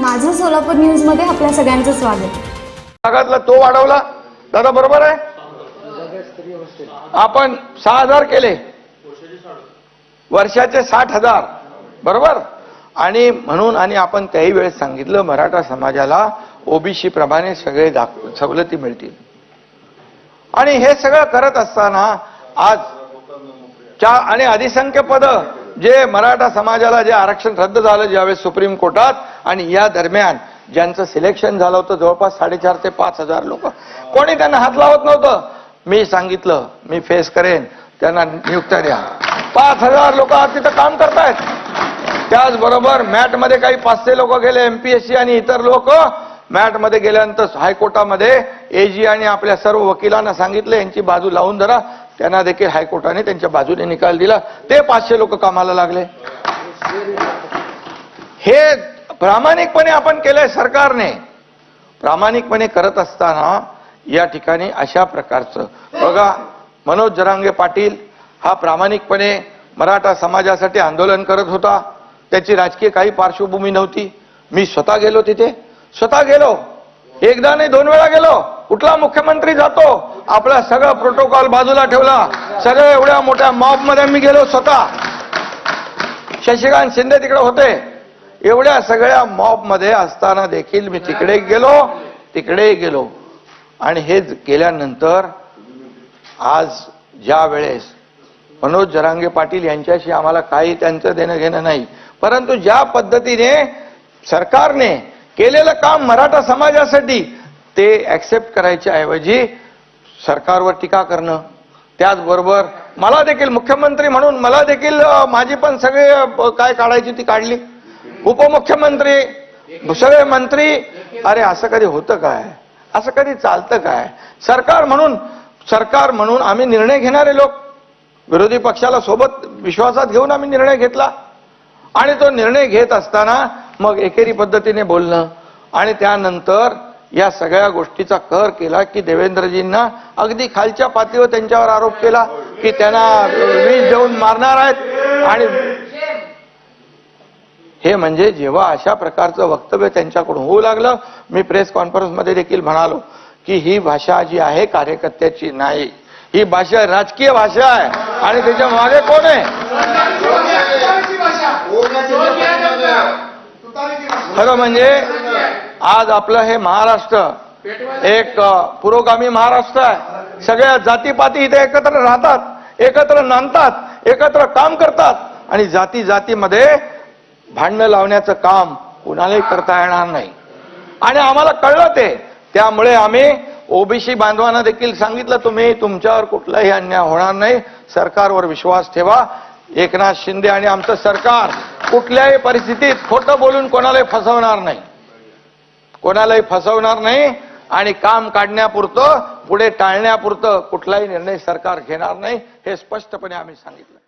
माझं सोलापूर न्यूजमध्ये आपल्या सगळ्यांचं स्वागत. भागातला तो वाढवला. दादा बरोबर आहे? आपण सहा हजार केले. वर्षाचे साठ हजार. बरोबर? आणि म्हणून आणि आपण त्याही वेळेस सांगितलं मराठा समाजाला ओबीसी प्रमाणे सगळे दाख- सवलती मिळतील. आणि हे सगळं करत असताना आज च्या आणि अधिसंख्य पद जे मराठा समाजाला जे आरक्षण रद्द झालं ज्यावेळेस सुप्रीम कोर्टात आणि या दरम्यान ज्यांचं सिलेक्शन झालं होतं जवळपास साडेचार ते पाच हजार लोक. कोणी त्यांना हात लावत नव्हतं. मी सांगितलं मी फेस करेन त्यांना नियुक्त्या द्या. पाच हजार लोक आज तिथं काम करतायत. त्याचबरोबर मॅटमध्ये काही पाचशे लोक गेले एमपीएससी आणि इतर लोक. मॅटमध्ये गेल्यानंतर हायकोर्टामध्ये एजी आणि आपल्या सर्व वकिलांना सांगितलं यांची बाजू लावून धरा. त्यांना देखील हायकोर्टाने त्यांच्या बाजूने निकाल दिला. ते पाचशे लोक कामाला लागले. हे प्रामाणिकपणे आपण केलंय सरकारने. प्रामाणिकपणे करत असताना या ठिकाणी अशा प्रकारचं. बघा मनोज जरांगे पाटील हा प्रामाणिकपणे मराठा समाजासाठी आंदोलन करत होता. त्याची राजकीय काही पार्श्वभूमी नव्हती. मी स्वतः गेलो तिथे. स्वतः गेलो. एकदा नाही दोन वेळा गेलो. कुठला मुख्यमंत्री जातो? आपला सगळं प्रोटोकॉल बाजूला ठेवला. सगळ्या एवढ्या मोठ्या मॉबमध्ये मी गेलो स्वतः. शशिकांत शिंदे तिकडे होते. एवढ्या सगळ्या मॉबमध्ये असताना देखील मी तिकडे गेलो तिकडे गेलो. आणि हे केल्यानंतर आज ज्या वेळेस मनोज जरांगे पाटील यांच्याशी आम्हाला काही त्यांचं देणं घेणं नाही परंतु ज्या पद्धतीने सरकारने केलेलं काम मराठा समाजासाठी ते ऍक्सेप्ट करायच्या ऐवजी सरकारवर टीका करणं. त्याचबरोबर मला देखील मुख्यमंत्री म्हणून मला देखील माझी पण सगळे काय काढायची ती काढली. उपमुख्यमंत्री सगळे मंत्री अरे असं कधी होतं काय? असं कधी चालतं काय? सरकार म्हणून सरकार म्हणून आम्ही निर्णय घेणारे लोक विरोधी पक्षाला सोबत विश्वासात घेऊन आम्ही निर्णय घेतला. आणि तो निर्णय घेत असताना मग एकेरी पद्धतीने बोलणं आणि त्यानंतर या सगळ्या गोष्टीचा कर केला की देवेंद्रजींना अगदी खालच्या पातळीवर त्यांच्यावर आरोप केला की त्यांना वीज देऊन मारणार आहेत आणि हे म्हणजे जेव्हा अशा प्रकारचं वक्तव्य त्यांच्याकडून होऊ लागलं मी प्रेस कॉन्फरन्समध्ये देखील म्हणालो की ही भाषा जी आहे कार्यकर्त्याची नाही. ही भाषा राजकीय भाषा आहे. आणि त्याच्यामागे कोण आहे? खरं म्हणजे आज आपलं हे महाराष्ट्र एक पुरोगामी महाराष्ट्र आहे. सगळ्या जातीपाती इथे एकत्र राहतात एकत्र नांदतात एकत्र काम करतात. आणि जाती जातीमध्ये भांडणं लावण्याचं काम कुणालाही करता येणार नाही. आणि आम्हाला कळलं ते. त्यामुळे आम्ही ओबीसी बांधवांना देखील सांगितलं तुम्ही तुमच्यावर कुठलाही अन्याय होणार नाही. सरकारवर विश्वास ठेवा. एकनाथ शिंदे आणि आमचं सरकार कुठल्याही परिस्थितीत खोटं बोलून कोणालाही फसवणार नाही. कोणालाही फसवणार नाही आणि काम काढण्यापुरतं पुढे टाळण्यापुरतं कुठलाही निर्णय सरकार घेणार नाही हे स्पष्टपणे आम्ही सांगितलं.